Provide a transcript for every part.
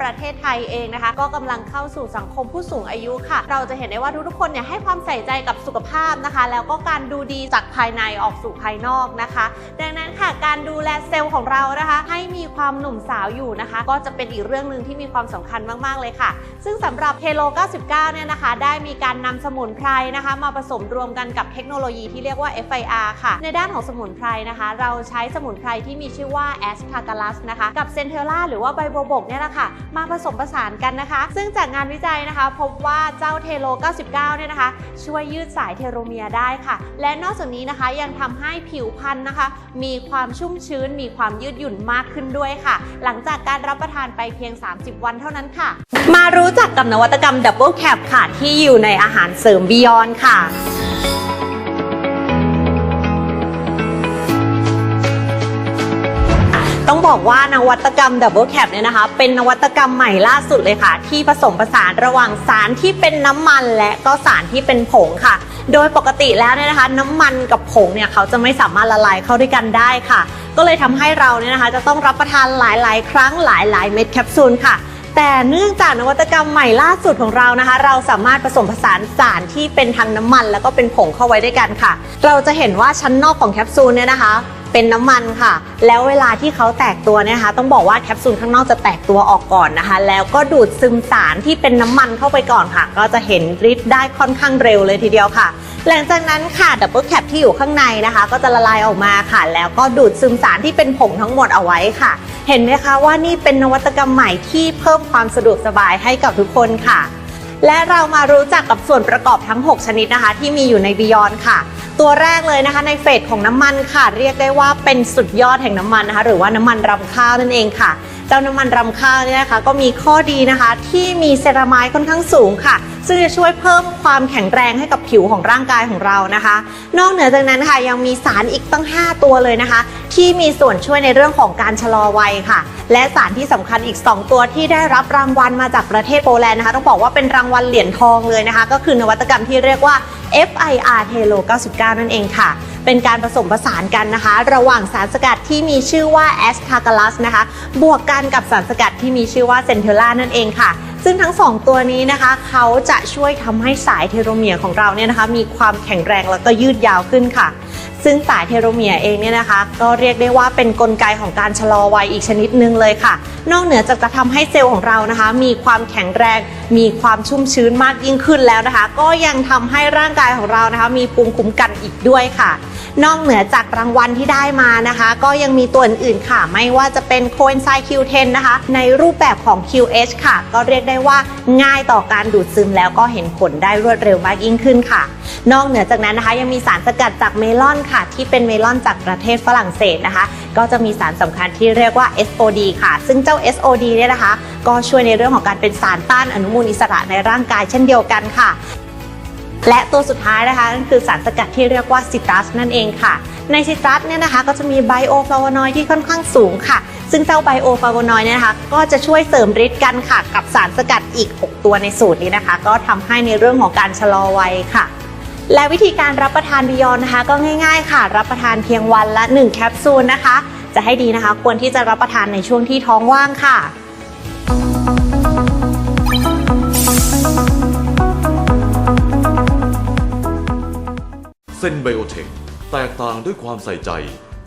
ประเทศไทยเองนะคะ ก็กำลังเข้าสู่สังคมผู้สูงอายุค่ะ เราจะเห็นได้ว่าทุกๆคนเนี่ยให้ความใส่ใจกับสุขภาพนะคะ แล้วก็การดูดีจากภายในออกสู่ภายนอกนะคะ ดังนั้นค่ะการดูแลเซลล์ของเรานะคะ ให้มีความหนุ่มสาวอยู่นะคะ ก็จะเป็นอีกเรื่องหนึ่งที่มีความสำคัญมากๆเลยค่ะ ซึ่งสำหรับเ e โล 99 เนี่ยนะคะ ได้มีการนำสมุนไพรนะคะ มาผสมรวมกันกับเทคโนโลยีที่เรียกว่า FIR ค่ะ ในด้านของสมุนไพรนะคะ เราใช้สมุนไพรที่มีชื่อว่า a s p a r a g u s นะคะกับเซนเทล a หรือว่าใบโบบกเนี่ยแหละค่ะ มาผสมผสานกันนะคะ ซึ่งจากงานวิจัยนะคะ พบว่าเจ้าเทโล 99 เนี่ยนะคะ ช่วยยืดสายเทโลเมียได้ค่ะ และนอกจากนี้นะคะยังทำให้ผิวพรรณนะคะ มีความชุ่มชื้น มีความยืดหยุ่นมากขึ้นด้วยค่ะ หลังจากการรับประทานไปเพียง 30 วันเท่านั้นค่ะ มารู้จักกับนวัตกรรมดับเบิลแคปค่ะที่อยู่ในอาหารเสริมบิยอนค่ะ ต้องบอกว่านวัตกรรมดับเบิลแคปเนี่ยนะคะ เป็นนวัตกรรมใหม่ล่าสุดเลยค่ะ ที่ผสมผสานระหว่างสารที่เป็นน้ำมันและก็สารที่เป็นผงค่ะ โดยปกติแล้วเนี่ยนะคะ น้ำมันกับผงเนี่ยเขาจะไม่สามารถละลายเข้าด้วยกันได้ค่ะ ก็เลยทำให้เราเนี่ยนะคะ จะต้องรับประทานหลาย ๆ ครั้งหลาย ๆ เม็ดแคปซูลค่ะแต่เนื่องจากนวัตกรรมใหม่ล่าสุดของเรานะคะ เราสามารถผสมผสานสารที่เป็นทั้งน้ำมัน แล้วก็เป็นผงเข้าไว้ด้วยกันค่ะ เราจะเห็นว่าชั้นนอกของแคปซูลเนี่ยนะคะ เป็นน้ำมันค่ะ แล้วเวลาที่เขาแตกตัวเนยนะคะ ต้องบอกว่าแคปซูลข้างนอกจะแตกตัวออกก่อนนะคะ แล้วก็ดูดซึมสารที่เป็นน้ำมันเข้าไปก่อนค่ะ ก็จะเห็นฤทธิ์ได้ค่อนข้างเร็วเลยทีเดียวค่ะ หลังจากนั้นค่ะดับเบิลแคปที่อยู่ข้างในนะคะ ก็จะละลายออกมาค่ะ แล้วก็ดูดซึมสารที่เป็นผงทั้งหมดเอาไว้ค่ะ เห็นไหมคะว่านี่เป็นนวัตกรรมใหม่ที่เพิ่มความสะดวกสบายให้กับทุกคนค่ะและเรามารู้จักกับส่วนประกอบทั้ง 6 ชนิดนะคะ ที่มีอยู่ในบิยอนค่ะ ตัวแรกเลยนะคะในเฟสของน้ำมันค่ะ เรียกได้ว่าเป็นสุดยอดแห่งน้ำมันนะคะ หรือว่าน้ำมันรำข้าวนั่นเองค่ะ เจ้าน้ำมันรำข้าวเนี่ยนะคะก็มีข้อดีนะคะที่มีเซรามายค่อนข้างสูงค่ะ ซึ่งจะช่วยเพิ่มความแข็งแรงให้กับผิวของร่างกายของเรานะคะ นอกเหนือจากนั้นค่ะยังมีสารอีกตั้ง 5 ตัวเลยนะคะ ที่มีส่วนช่วยในเรื่องของการชะลอวัยค่ะ และสารที่สำคัญอีก 2 ตัวที่ได้รับรางวัลมาจากประเทศโปแลนด์นะคะ ต้องบอกว่าเป็นรางวัลเหรียญทองเลยนะคะ ก็คือนวัตกรรมที่เรียกว่า FIR t e l o 99 นั่นเองค่ะ เป็นการผสมผสานกันนะคะ ระหว่างสารสกัดที่มีชื่อว่าแอสทากลัสนะคะ บวกกันกับสารสกัดที่มีชื่อว่าเซนเทล่านั่นเองค่ะ ซึ่งทั้ง 2 ตัวนี้นะคะ เขาจะช่วยทำให้สายเทโลเมียร์ของเราเนี่ยนะคะ มีความแข็งแรงแล้วก็ยืดยาวขึ้นค่ะ ซึ่งสายเทโลเมียร์เองเนี่ยนะคะ ก็เรียกได้ว่าเป็นนกลไกของการชะลอวัยอีกชนิดหนึ่งเลยค่ะ นอกเหนือจากจะทำให้เซลล์ของเรานะคะ มีความแข็งแรง มีความชุ่มชื้นมากยิ่งขึ้นแล้วนะคะ ก็ยังทำให้ร่างกายของเรานะคะ มีภูมิคุ้มกันอีกด้วยค่ะ นอกเหนือจากรางวัลที่ได้มานะคะ ก็ยังมีตัวอื่นๆค่ะ ไม่ว่าจะเป็นโคเอนไซม์ Q10 นะคะ ในรูปแบบของ QH ค่ะ ก็เรียกได้ว่าง่ายต่อการดูดซึมแล้วก็เห็นผลได้รวดเร็วมากยิ่งขึ้นค่ะ นอกเหนือจากนั้นนะคะ ยังมีสารสกัดจากเมลอนค่ะที่เป็นเมลอนจากประเทศฝรั่งเศสนะคะ ก็จะมีสารสำคัญที่เรียกว่า SOD ค่ะ ซึ่งเจ้า SOD เนี่ยนะคะ ก็ช่วยในเรื่องของการเป็นสารต้านอนุมูลอิสระในร่างกายเช่นเดียวกันค่ะและตัวสุดท้ายนะคะนั่นคือสารสกัดที่เรียกว่าซิตรัสนั่นเองค่ะ ในซิตรัสเนี่ยนะคะก็จะมีไบโอฟลาวโนอยที่ค่อนข้างสูงค่ะ ซึ่งเจ้าไบโอฟลาวโนอยเนี่ยนะคะก็จะช่วยเสริมฤทธิ์กันค่ะ กับสารสกัดอีก 6 ตัวในสูตรนี้นะคะ ก็ทำให้ในเรื่องของการชะลอวัยค่ะ และวิธีการรับประทานบิยอนนะคะ ก็ง่าย ๆ ค่ะ รับประทานเพียงวันละ 1 แคปซูลนะคะ จะให้ดีนะคะ ควรที่จะรับประทานในช่วงที่ท้องว่างค่ะเซนไบโอเทคแตกต่างด้วยความใส่ใจ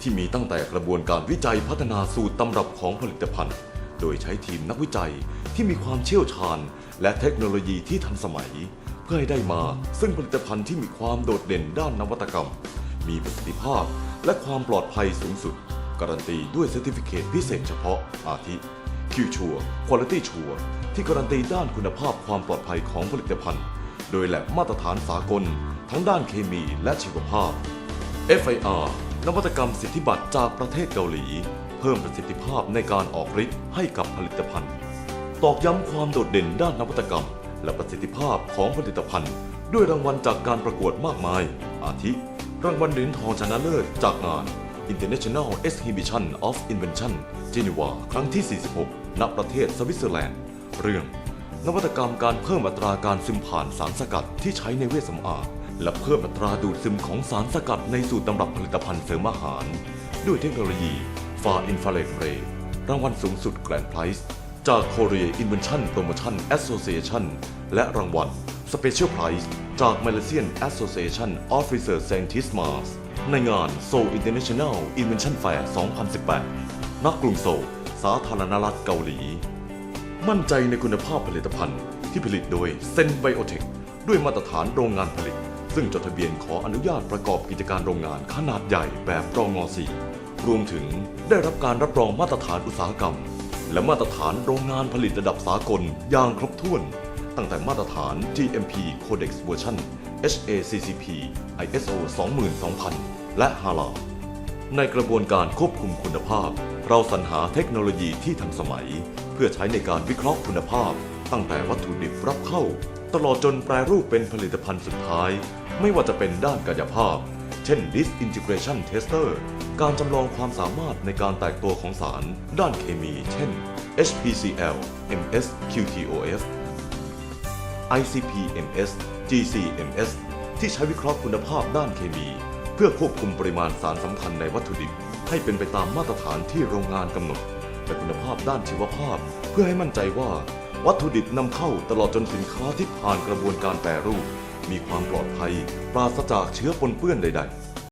ที่มีตั้งแต่กระบวนการวิจัยพัฒนาสูตรตำรับของผลิตภัณฑ์ โดยใช้ทีมนักวิจัยที่มีความเชี่ยวชาญ และเทคโนโลยีที่ทันสมัย เพื่อให้ได้มา ซึ่งผลิตภัณฑ์ที่มีความโดดเด่นด้านนวัตกรรม มีประสิทธิภาพ และความปลอดภัยสูงสุด การันตีด้วยเซอร์ติฟิเคตพิเศษเฉพาะอาทิคิวชัวคุณภาพชัวที่การันตีด้านคุณภาพความปลอดภัยของผลิตภัณฑ์ โดยแหลบมาตรฐานสากล ทั้งด้านเคมีและชีวภาพ FIR นวัตกรรมสิทธิบัตรจากประเทศเกาหลี เพิ่มประสิทธิภาพในการออกฤทธิ์ให้กับผลิตภัณฑ์ ตอกย้ำความโดดเด่นด้านนวัตกรรม และประสิทธิภาพของผลิตภัณฑ์ ด้วยรางวัลจากการประกวดมากมาย อาทิ รางวัลเหรียญทองชนะเลิศจากงาน International Exhibition of Invention Geneva ครั้งที่ 46 ณ ประเทศสวิตเซอร์แลนด์ เรื่อง นวัตกรรมการเพิ่มอัตราการซึมผ่านสารสกัดที่ใช้ในเวชสำอางและเพิ่มอัตราดูดซึมของสารสกัดในสูตรตำรับผลิตภัณฑ์เสริมอาหาร ด้วยเทคโนโลยี Far Infrared Ray รางวัลสูงสุดแกรนด์ไพรส์ จาก Korea Invention Promotion Association และรางวัล Special Prize จาก Malaysian Association of Research Scientists Mars ในงาน Seoul International Invention Fair 2018ณกรุงโซลสาธารณรัฐเกาหลี มั่นใจในคุณภาพผลิตภัณฑ์ที่ผลิตโดยเซนไบโอเทคด้วยมาตรฐานโรงงานผลิต ซึ่งจดทะเบียนขออนุญาตประกอบกิจการโรงงานขนาดใหญ่แบบรองอ4รวมถึงได้รับการรับรองมาตรฐานอุตสาหกรรม และมาตรฐานโรงงานผลิตระดับสากลอย่างครบถ้วน ตั้งแต่มาตรฐาน GMP Codex Version HACCP ISO 22000 และ HALA ในกระบวนการควบคุมคุณภาพ เราสรรหาเทคโนโลยีที่ทันสมัย เพื่อใช้ในการวิเคราะห์คุณภาพ ตั้งแต่วัตถุดิบรับเข้า ตลอดจนแปรรูปเป็นผลิตภัณฑ์สุดท้าย ไม่ว่าจะเป็นด้านกายภาพ เช่น Disintegration Tester การจำลองความสามารถในการแตกตัวของสาร ด้านเคมี เช่น HPCl MS QTOF ICP-MS GC-MS ที่ใช้วิเคราะห์คุณภาพด้านเคมี เพื่อควบคุมปริมาณสารสำคัญในวัตถุดิบ ให้เป็นไปตามมาตรฐานที่โรงงานกำหนด และคุณภาพด้านชีวภาพ เพื่อให้มั่นใจว่า วัตถุดิบนำเข้าตลอดจนสินค้าที่ผ่านกระบวนการแปรรูป มีความปลอดภัย ปราศจากเชื้อปนเปื้อนใด ๆ